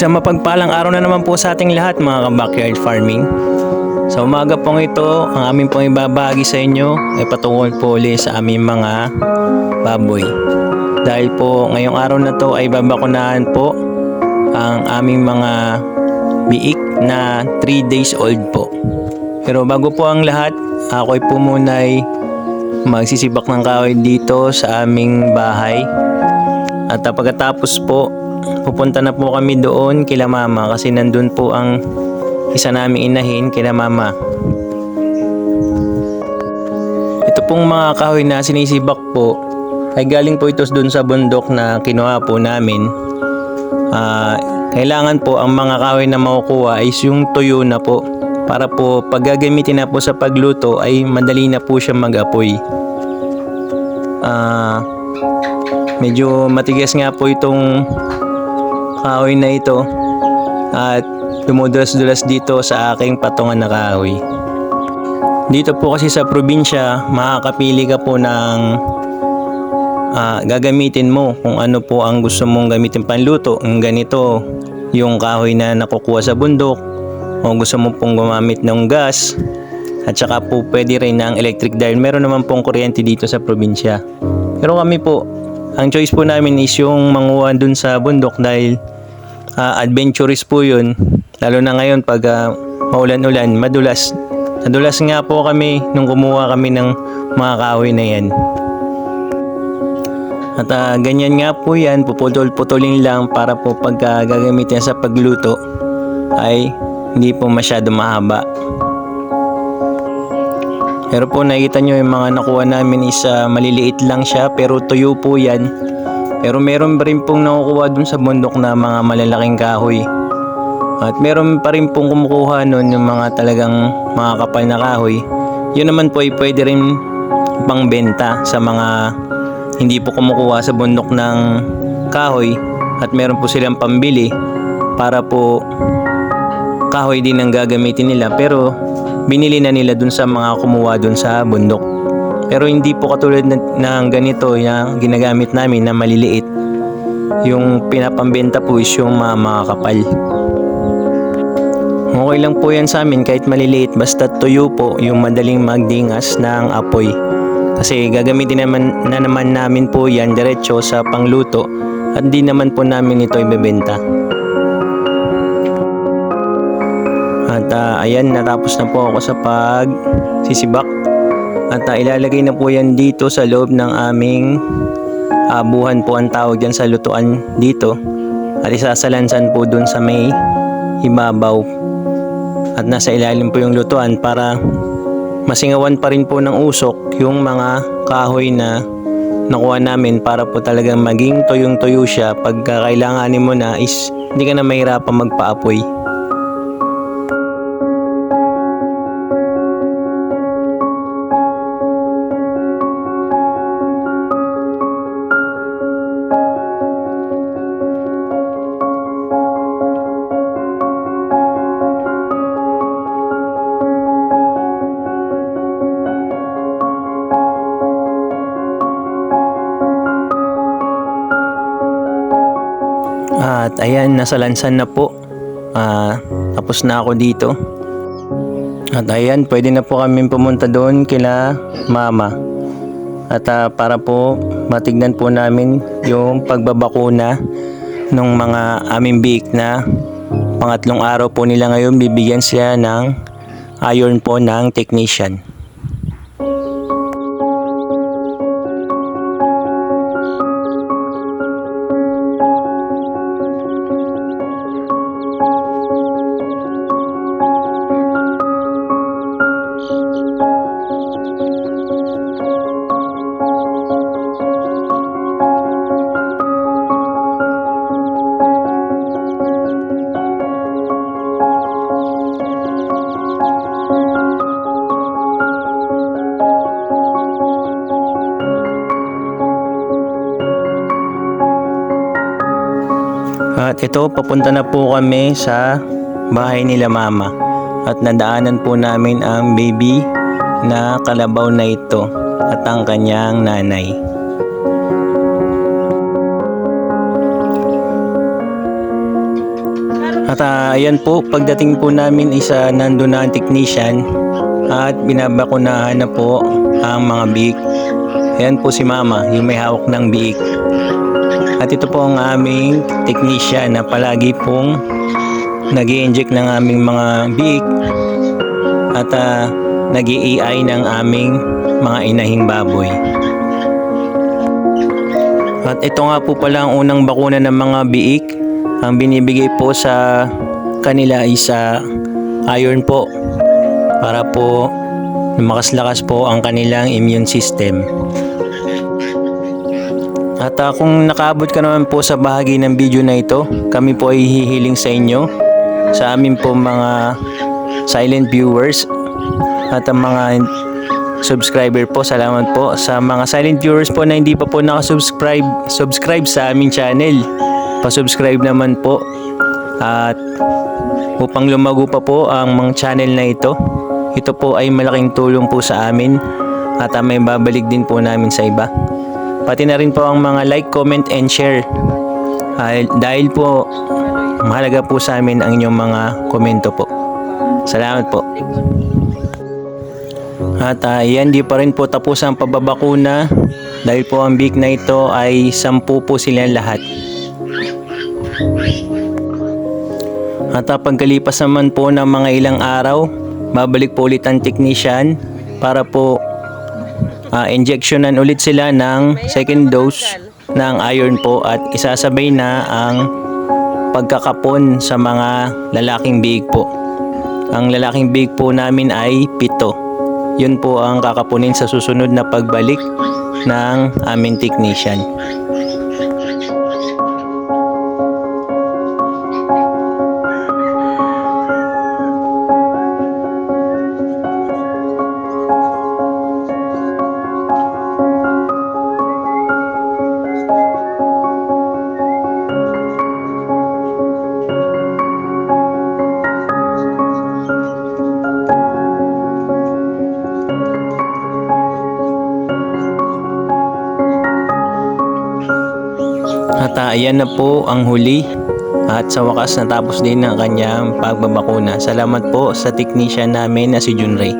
Isang mapagpalang araw na naman po sa ating lahat mga ka-backyard farming. Sa umaga pong ito, ang aming pong ibabagi sa inyo ay patungkol po ulit sa aming mga baboy. Dahil po ngayong araw na to ay babakunahan po ang aming mga biik na 3 days old po. Pero bago po ang lahat, ako po muna ay magsisibak ng kahoy dito sa aming bahay. At pagkatapos po, pupunta na po kami doon kila mama kasi nandun po ang isa naming inahin kila mama. Ito pong mga kahoy na sinisibak po ay galing po ito doon sa bundok na kinuha po namin. Ah, kailangan po ang mga kahoy na makukuha is yung tuyo na po para po pag gagamitin na po sa pagluto ay madali na po siya mag-apoy. Ah, medyo matigas nga po itong kahoy na ito at dumudulas-dulas dito sa aking patungan na kahoy. Dito po kasi sa probinsya, makakapili ka po ng ah, gagamitin mo kung ano po ang gusto mong gamitin panluto. Ang ganito, yung kahoy na nakukuha sa bundok o gusto mo pong gumamit ng gas at saka po pwede rin ng electric dahil meron naman pong kuryente dito sa probinsya. Pero kami po, ang choice po namin is yung manguha dun sa bundok dahil ah, adventurous po yun. Lalo na ngayon pag ah, maulan-ulan, madulas. Nadulas nga po kami nung kumuha kami ng mga kahoy na yan. At ah, ganyan nga po yan, puputol-putulin lang para po pagka gagamitin sa pagluto ay hindi po masyado mahaba. Pero po nakita nyo yung mga nakuha namin is ah, maliliit lang siya pero tuyo po yan. Pero meron pa rin pong nakukuha dun sa bundok na mga malalaking kahoy. At meron pa rin pong kumukuha nun yung mga talagang mga kapal na kahoy. Yun naman po ay pwede rin pangbenta sa mga hindi po kumukuha sa bundok ng kahoy at meron po silang pambili para po kahoy din ang gagamitin nila pero binili na nila dun sa mga kumuha dun sa bundok. Pero hindi po katulad ng ganito na ginagamit namin na maliliit. Yung pinapambenta po is yung mga, mga kapal. Okay lang po yan sa amin kahit maliliit basta tuyo po yung madaling magdingas ng apoy. Kasi gagamitin naman na naman namin po yan diretso sa pangluto at di naman po namin ito ibebenta. Ah, ayan, natapos na po ako sa pag sisibak. At ah, ilalagay na po yan dito sa loob ng aming abuhan po ang tawag dyan sa lutuan dito. At isasalansan po dun sa may ibabaw. At nasa ilalim po yung lutuan para masingawan pa rin po ng usok yung mga kahoy na nakuha namin para po talagang maging tuyong-tuyo siya pagka kailanganin mo na is hindi ka na mahirapan magpaapoy. Ayan, nasa lansan na po. Ah, tapos na ako dito. At ayan, pwede na po kami pumunta doon kila mama. At ah, para po matignan po namin yung pagbabakuna ng mga aming biik na pangatlong araw po nila ngayon bibigyan siya ng iron po ng technician. At ito, papunta na po kami sa bahay nila mama. At nadaanan po namin ang baby na kalabaw na ito at ang kanyang nanay. At ah, ayan po, pagdating po namin isa nandun na ang technician at binabakunahan na po ang mga biik. Ayan po si mama, yung may hawak ng biik. At ito po ang aming technician na palagi pong nag inject ng aming mga biik at uh, nag ai ng aming mga inahing baboy. At ito nga po pala ang unang bakuna ng mga biik. Ang binibigay po sa kanila ay sa iron po para po lumakas-lakas po ang kanilang immune system. At ah, kung nakaabot ka naman po sa bahagi ng video na ito, kami po ay hihiling sa inyo, sa amin po mga silent viewers at ang mga subscriber po. Salamat po sa mga silent viewers po na hindi pa po nakasubscribe subscribe sa aming channel. Pa-subscribe naman po. At upang lumago pa po ang mga channel na ito, ito po ay malaking tulong po sa amin at ah, may babalik din po namin sa iba. Pati na rin po ang mga like, comment, and share. Ah, dahil po mahalaga po sa amin ang inyong mga komento po. Salamat po. At uh, yan, di pa rin po tapos ang pababakuna dahil po ang big na ito ay sampu po silang lahat. At uh, pagkalipas naman po ng mga ilang araw, babalik po ulit ang technician para po uh, injectionan ulit sila ng second dose ng iron po at isasabay na ang pagkakapon sa mga lalaking big po. Ang lalaking big po namin ay pito. Yun po ang kakapunin sa susunod na pagbalik ng aming technician. At uh, ayan na po ang huli at sa wakas natapos din ang kanyang pagbabakuna. Salamat po sa technician namin na si Junray.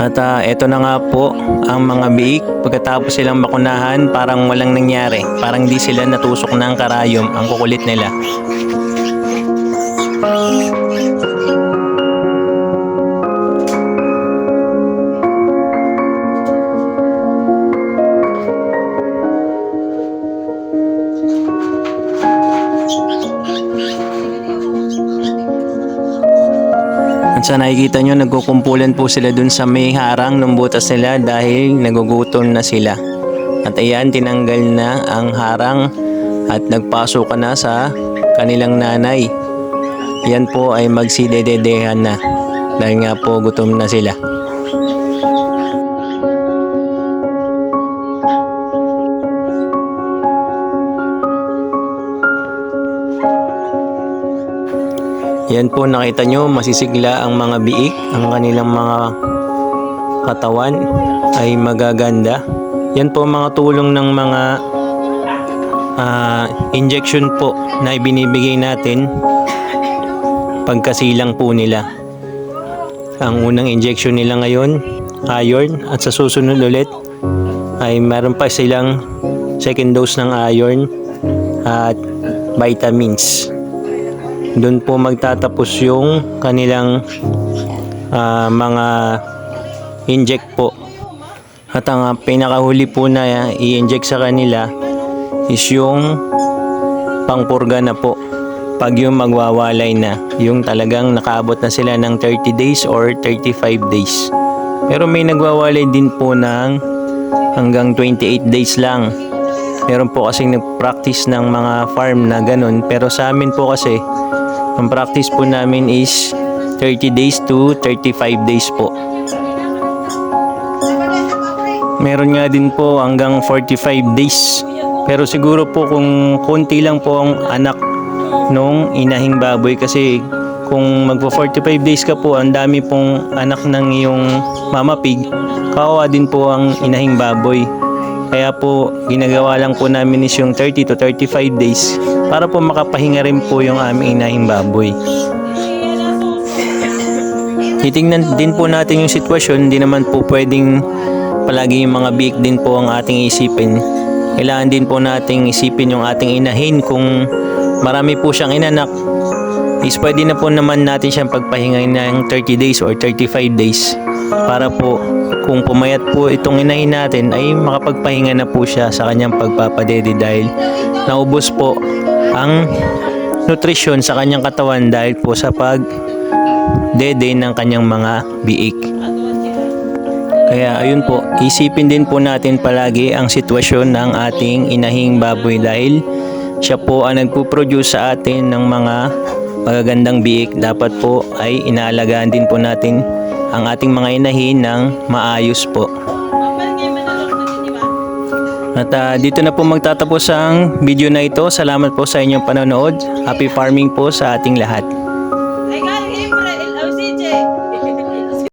At uh, eto na nga po ang mga biik pagkatapos silang bakunahan parang walang nangyari. Parang di sila natusok ng karayom ang kukulit nila. At sa nakikita nyo, nagkukumpulan po sila dun sa may harang ng butas nila dahil nagugutom na sila. At ayan, tinanggal na ang harang at nagpasok na sa kanilang nanay. Yan po ay magsidededehan na dahil nga po gutom na sila. Yan po nakita nyo, masisigla ang mga biik, ang kanilang mga katawan ay magaganda. Yan po mga tulong ng mga ah, injection po na ibinibigay natin pagkasilang po nila. Ang unang injection nila ngayon, iron, at sa susunod ulit ay meron pa silang second dose ng iron at vitamins doon po magtatapos yung kanilang ah, mga inject po. At ang ah, pinakahuli po na i-inject sa kanila is yung pangpurga na po. Pag yung magwawalay na, yung talagang nakaabot na sila ng 30 days or 35 days. Pero may nagwawalay din po ng hanggang 28 days lang. Meron po kasing nag-practice ng mga farm na ganun. Pero sa amin po kasi, ang practice po namin is 30 days to 35 days po. Meron nga din po hanggang 45 days. Pero siguro po kung konti lang po ang anak nung inahing baboy kasi kung magpo 45 days ka po, ang dami pong anak ng iyong mama pig, kawawa din po ang inahing baboy. Kaya po, ginagawa lang po namin is yung 30 to 35 days para po makapahinga rin po yung aming inahing baboy. Titingnan din po natin yung sitwasyon, hindi naman po pwedeng palagi yung mga biik din po ang ating isipin. Kailangan din po nating isipin yung ating inahin kung marami po siyang inanak is pwede na po naman natin siyang pagpahinga ng 30 days or 35 days para po kung pumayat po itong inahin natin ay makapagpahinga na po siya sa kanyang pagpapadede dahil naubos po ang nutrisyon sa kanyang katawan dahil po sa pag dede ng kanyang mga biik. Kaya ayun po, isipin din po natin palagi ang sitwasyon ng ating inahing baboy dahil siya po ang nagpo-produce sa atin ng mga magagandang biik. Dapat po ay inaalagaan din po natin ang ating mga inahin ng maayos po. At ah, dito na po magtatapos ang video na ito. Salamat po sa inyong panonood. Happy farming po sa ating lahat.